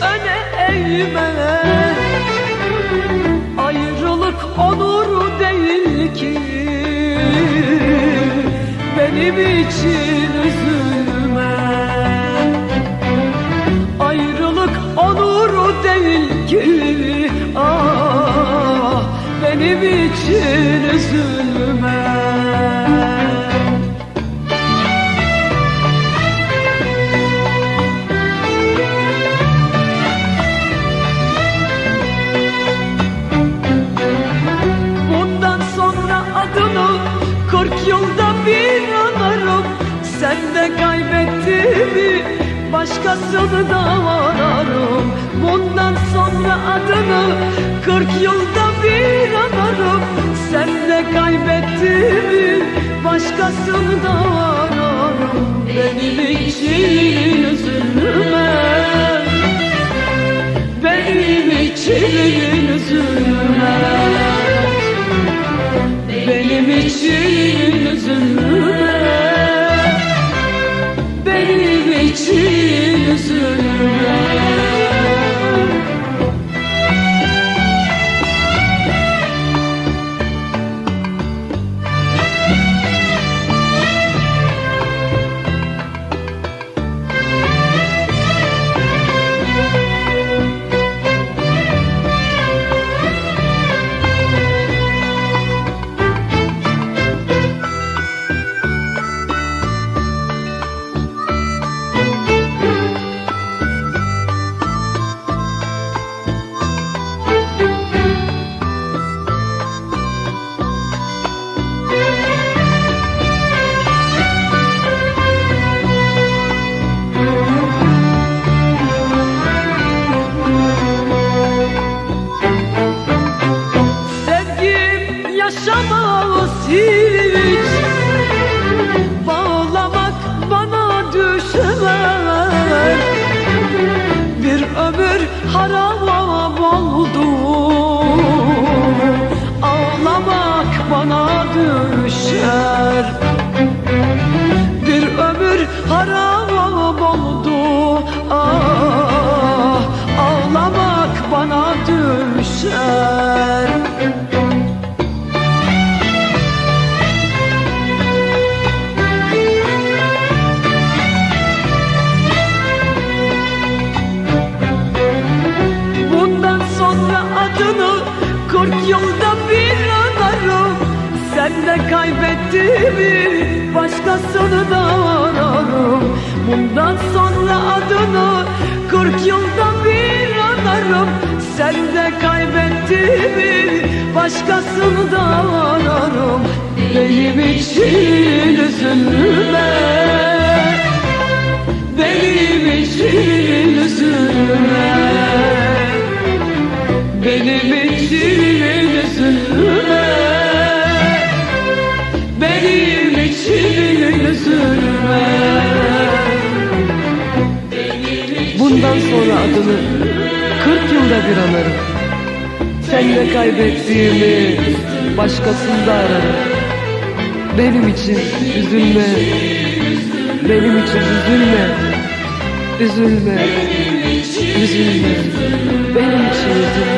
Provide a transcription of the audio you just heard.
öne eğme. Ayrılık onur değil ki. Benim için üzülme. Ayrılık onur değil ki. Ah benim için üzülme kırk yılda bir anarım Sen de kaybettiğimi başkasını da ararım. Bundan sonra adını kırk yılda bir anarım Sen de kaybettiğimi başkasını da ararım. Benim kırk yılda bir anarım Sen de kaybettiğimi başkasını da ararım. Bundan sonra adını kırk yılda bir anarım Sen de kaybettiğimi başkasını da ararım. Benim için üzülme benim için üzülme. Benim için Bundan sonra adını 40 yılda bir anarım. Senle kaybettiğimi başkasında ararım. Benim için üzülme. Benim için üzülme. Üzülme. Üzülme. Benim için üzülme.